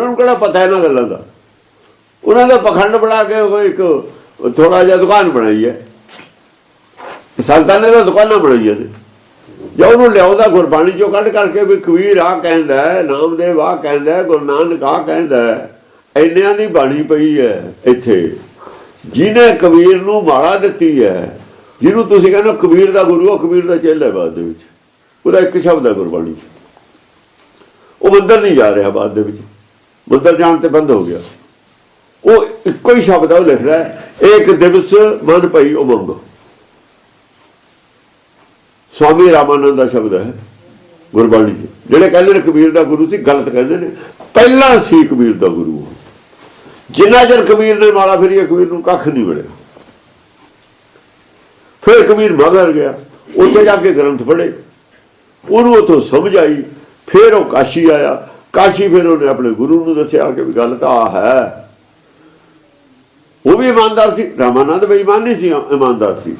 ਉਹਨਾਂ ਨੂੰ ਕਿਹੜਾ ਪਤਾ ਇਹਨਾਂ ਗੱਲਾਂ ਦਾ? ਉਹਨਾਂ ਦਾ ਪਖੰਡ ਬਣਾ ਕੇ ਉਹ ਇੱਕ ਥੋੜਾ ਜਿਹਾ ਦੁਕਾਨ ਬਣਾਈ ਹੈ। ਸੰਤਾਂ ਨੇ ਤਾਂ ਦੁਕਾਨਾਂ ਬਣਾਈਆਂ ਨੇ। ਜੇ ਉਹਨੂੰ ਲਿਆਉਂਦਾ ਗੁਰਬਾਣੀ ਚੋਂ ਕੱਢ ਕਰਕੇ ਵੀ ਕਬੀਰ ਆ ਕਹਿੰਦਾ ਨਾਮਦੇਵ ਆ ਕਹਿੰਦਾ ਗੁਰੂ ਨਾਨਕ ਆ ਕਹਿੰਦਾ ਹੈ। ਇੰਨਿਆਂ ਦੀ ਬਾਣੀ ਪਈ ਹੈ ਇੱਥੇ। ਜਿਹਨੇ ਕਬੀਰ ਨੂੰ ਮਾਲਾ ਦਿੱਤੀ ਹੈ, ਜਿਹਨੂੰ ਤੁਸੀਂ ਕਹਿੰਦੇ ਹੋ ਕਬੀਰ ਦਾ ਗੁਰੂ, ਉਹ ਕਬੀਰ ਦਾ ਚੇਲਾ ਹੈ ਬਾਅਦ ਦੇ ਵਿੱਚ। ਉਹਦਾ ਇੱਕ ਸ਼ਬਦ ਹੈ ਗੁਰਬਾਣੀ 'ਚ। ਉਹ ਮੰਦਰ ਨਹੀਂ ਜਾ ਰਿਹਾ ਬਾਅਦ ਦੇ ਵਿੱਚ। ਮੰਦਰ ਜਾਣ ਤੇ ਬੰਦ ਹੋ ਗਿਆ। ਉਹ ਇੱਕੋ ਹੀ ਸ਼ਬਦ ਹੈ ਉਹ ਲਿਖਦਾ ਹੈ, ਇੱਕ ਦਿਵਸ ਮਨ ਪਈ ਉਮੰਗ। ਸਵਾਮੀ ਰਾਮਾਨੰਦ ਦਾ ਸ਼ਬਦ ਹੈ, ਗੁਰਬਾਣੀ 'ਚ। ਜਿਹੜੇ ਕਹਿੰਦੇ ਨੇ ਕਬੀਰ ਦਾ ਗੁਰੂ ਸੀ, ਗਲਤ ਕਹਿੰਦੇ ਨੇ। ਪਹਿਲਾਂ ਸੀ ਕਬੀਰ ਦਾ ਗੁਰੂ। ਜਿੰਨਾ ਚਿਰ ਕਬੀਰ ਨੇ ਮਾਲਾ ਫੇਰੀ ਕਬੀਰ ਨੂੰ ਕੱਖ ਨਹੀਂ ਮਿਲਿਆ। ਫਿਰ ਕਬੀਰ ਮਗਰ ਗਿਆ, ਉੱਥੇ ਜਾ ਕੇ ਗ੍ਰੰਥ ਪੜ੍ਹੇ। ਉਹਨੂੰ ਉਥੋਂ ਸਮਝ ਆਈ, ਫਿਰ ਉਹ ਕਾਸ਼ੀ ਆਇਆ। ਕਾਸ਼ੀ ਫਿਰ ਉਹਨੇ ਆਪਣੇ ਗੁਰੂ ਨੂੰ ਦੱਸਿਆ ਕਿ ਵੀ ਗੱਲ ਤਾਂ ਆ ਹੈ। ਉਹ ਵੀ ਇਮਾਨਦਾਰ ਸੀ। ਰਾਮਾਨੰਦ ਬੇਈਮਾਨ ਨਹੀਂ ਸੀ, ਇਮਾਨਦਾਰ ਸੀ।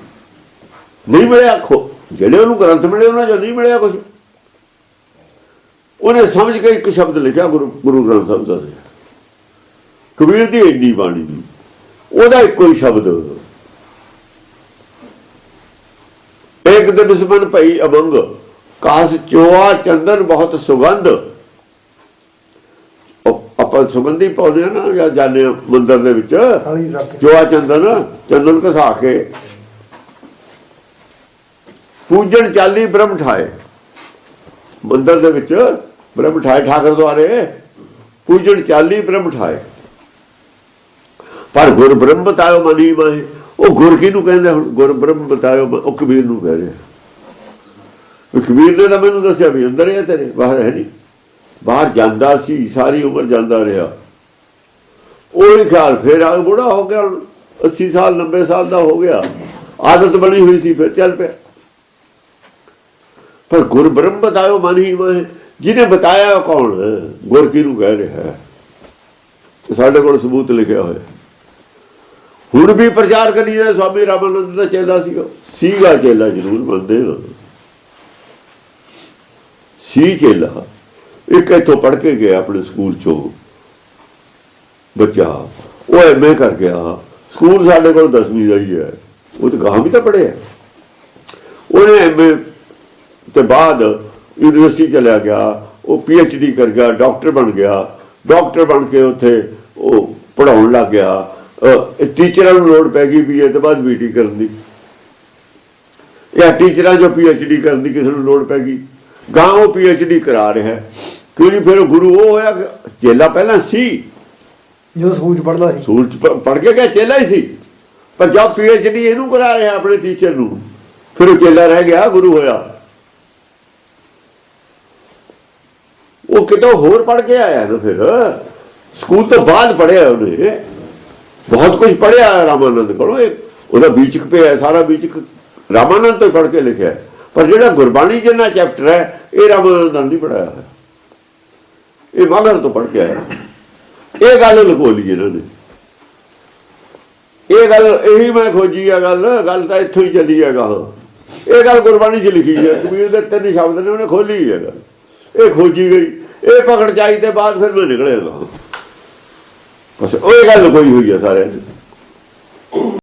ਨਹੀਂ ਮਿਲਿਆ ਖੋ ਜਿਹੜੇ ਉਹਨੂੰ ਗ੍ਰੰਥ ਮਿਲੇ, ਉਹਨਾਂ ਚੋਂ ਨਹੀਂ ਮਿਲਿਆ ਕੁਝ ਉਹਨੇ ਸਮਝ ਕੇ ਇੱਕ ਸ਼ਬਦ ਲਿਖਿਆ, ਗੁਰੂ ਗੁਰੂ ਗ੍ਰੰਥ ਸਾਹਿਬ ਦਾ। ਕਬੀਰ ਦੀ ਇੰਨੀ ਬਾਣੀ ਦੀ। ਉਹਦਾ ਇੱਕੋ ਹੀ ਸ਼ਬਦ। ਇੱਕ ਦਿਵਸ ਮਨ ਭਈ ਅਮੰਗ ਕਾਸ ਚੋਆ ਚੰਦਨ ਬਹੁਤ ਸੁਗੰਧ। ਆਪਾਂ ਸੁਗੰਧੀ ਪਾਉਂਦੇ ਆ ਨਾ ਜਾਂ ਜਾਂਦੇ ਆ ਮੰਦਰ ਦੇ ਵਿੱਚ। ਚੋਆ ਚੰਦਨ ਚੰਦਨ ਘਸਾ ਕੇ। ਪੂਜਣ ਚਾਲੀ ਬ੍ਰਹਮ ਠਾਏ। ਮੰਦਰ ਦੇ ਵਿੱਚ ਬ੍ਰਹਮ ਠਾਏ ਠਾਕਰ ਦੁਆਰੇ। ਪੂਜਣ ਚਾਲੀ ਬ੍ਰਹਮ ਠਾਏ। ਪਰ ਗੁਰ ਬ੍ਰਹਮ ਬਤਾਇਓ ਮਨੀ ਮਾਹੇ। ਉਹ ਗੁਰ ਕਿਹਨੂੰ ਕਹਿੰਦੇ ਹੁਣ? ਗੁਰ ਬ੍ਰਹਮ ਬਤਾਇਓ ਉਹ ਕਬੀਰ ਨੂੰ ਕਹਿ ਰਿਹਾ। ਉਹ ਕਬੀਰ ਨੇ ਤਾਂ ਮੈਨੂੰ ਦੱਸਿਆ ਵੀ ਅੰਦਰ ਹੈ ਤੇਰੇ ਬਾਹਰ ਹੈ ਨਹੀਂ। ਬਾਹਰ ਜਾਂਦਾ ਸੀ, ਸਾਰੀ ਉਮਰ ਜਾਂਦਾ ਰਿਹਾ। ਉਹ ਹੀ ਖਿਆਲ ਫਿਰ ਆ, ਬੁੜਾ ਹੋ ਗਿਆ ਹੁਣ 80 ਸਾਲ 90 ਸਾਲ ਦਾ ਹੋ ਗਿਆ। ਆਦਤ ਬਣੀ ਹੋਈ ਸੀ, ਫਿਰ ਚੱਲ ਪਿਆ। ਪਰ ਗੁਰ ਬ੍ਰਹਮ ਬਤਾਇਓ, ਮਨ ਹੀ ਮੈਂ ਜਿਹਨੇ ਬਤਾਇਆ ਕੌਣ ਹੈ? ਗੁਰ ਕਿਹਨੂੰ ਕਹਿ ਰਿਹਾ ਹੈ? ਸਾਡੇ ਕੋਲ ਸਬੂਤ ਲਿਖਿਆ ਹੋਇਆ। ਹੁਣ ਵੀ ਪ੍ਰਚਾਰ ਕਰੀ ਜਾਂਦਾ, ਸਵਾਮੀ ਰਾਮਾਨੰਦ ਦਾ ਚੇਲਾ ਸੀ ਉਹ। ਸੀਗਾ ਚੇਲਾ, ਜ਼ਰੂਰ ਮੰਨਦੇ ਹੋ ਸੀ ਚੇਲਾ। ਇੱਕ ਇੱਥੋਂ ਪੜ੍ਹ ਕੇ ਗਿਆ ਆਪਣੇ ਸਕੂਲ ਚੋਂ? ਬੱਚਾ। ਉਹ ਐਮਏ ਕਰ ਗਿਆ। ਸਕੂਲ ਸਾਡੇ ਕੋਲ 10ਵੀਂ ਦਾ ਹੀ ਹੈ। ਉਹ ਤਾਂ ਗਾਹਾਂ ਵੀ ਤਾਂ ਪੜ੍ਹਿਆ ਉਹਨੇ ਐਮਏ ਤੇ ਬਾਅਦ ਯੂਨੀਵਰਸਿਟੀ ਚਲਿਆ ਗਿਆ। ਉਹ ਡੀ ਕਰ ਗਿਆ, ਡਾਕਟਰ ਬਣ ਗਿਆ। ਡਾਕਟਰ ਬਣ ਕੇ ਉੱਥੇ ਉਹ ਪੜਾਉਣ ਲੱਗ ਗਿਆ। ਟੀਚਰਾਂ ਨੂੰ ਲੋੜ ਪੈ ਗਈ ਵੀ ਇਹ ਤੋਂ ਬਾਅਦ ਬੀਟੀ ਕਰਨ ਦੀ। ਇਹ ਟੀਚਰਾਂ ਜੋ ਡੀ ਕਰਨ ਦੀ ਕਿਸੇ ਨੂੰ ਲੋੜ ਪੈ ਗਈ। ਗਾਂ ਉਹ ਡੀ ਕਰਾ ਰਿਹਾ ਹੈ ਕਿਉਂ ਨਹੀਂ ਫਿਰ ਗੁਰੂ ਉਹ ਹੋਇਆ ਚੇਲਾ ਪਹਿਲਾਂ ਸੀ। ਜੋ ਸਕੂਲ ਚ ਪੜਦਾ ਸੀ। ਚ ਪੜ੍ਹ ਕੇ ਗਿਆ ਚੇਲਾ ਹੀ ਸੀ। ਪਰ ਜਦ ਡੀ ਇਹਨੂੰ ਕਰਾ ਰਿਹਾ ਆਪਣੇ ਟੀਚਰ ਨੂੰ ਫਿਰ ਉਹ ਚੇਲਾ ਰਹਿ ਗਿਆ ਗੁਰੂ ਹੋਇਆ। ਉਹ ਕਿਤੋਂ ਹੋਰ ਪੜ੍ਹ ਕੇ ਆਇਆ ਨਾ ਫਿਰ। ਸਕੂਲ ਤੋਂ ਬਾਅਦ ਪੜ੍ਹਿਆ ਉਹਨੇ। ਬਹੁਤ ਕੁਝ ਪੜ੍ਹਿਆ ਰਾਮਾਨੰਦ ਕੋਲੋਂ। ਇਹ ਉਹਦਾ ਬੀਚਕ ਪਿਆ ਸਾਰਾ ਬੀਚਕ ਰਾਮਾਨੰਦ ਤੋਂ ਹੀ ਪੜ੍ਹ ਕੇ ਲਿਖਿਆ। ਪਰ ਜਿਹੜਾ ਗੁਰਬਾਣੀ ਜਿੰਨਾ ਚੈਪਟਰ ਹੈ ਇਹ ਰਾਮਾਨੰਦ ਨੇ ਨਹੀਂ ਪੜਾਇਆ ਇਹ ਮਾਗਰ ਤੋਂ ਪੜ੍ਹ ਕੇ ਆਇਆ ਇਹ ਗੱਲ ਲਖੋ ਲਈ ਇਹਨਾਂ ਨੇ। ਇਹ ਗੱਲ, ਇਹੀ ਮੈਂ ਖੋਜੀ ਆ ਗੱਲ ਗੱਲ ਤਾਂ ਇੱਥੋਂ ਹੀ ਚੱਲੀ ਹੈਗਾ ਉਹ। ਇਹ ਗੱਲ ਗੁਰਬਾਣੀ 'ਚ ਲਿਖੀ ਹੈ ਕਬੀਰ ਦੇ ਤਿੰਨ ਸ਼ਬਦ ਨੇ, ਉਹਨੇ ਖੋਲੀ ਹੈ ਗੱਲ। ਇਹ ਖੋਜੀ ਗਈ। ਇਹ ਪਕੜ ਜਾਈ ਤੇ ਬਾਅਦ ਫਿਰ ਮੈਂ ਨਿਕਲਿਆ ਬਸ ਉਹ ਗੱਲ ਕੋਈ ਹੋਈ ਹੈ ਸਾਰਿਆਂ ਨੇ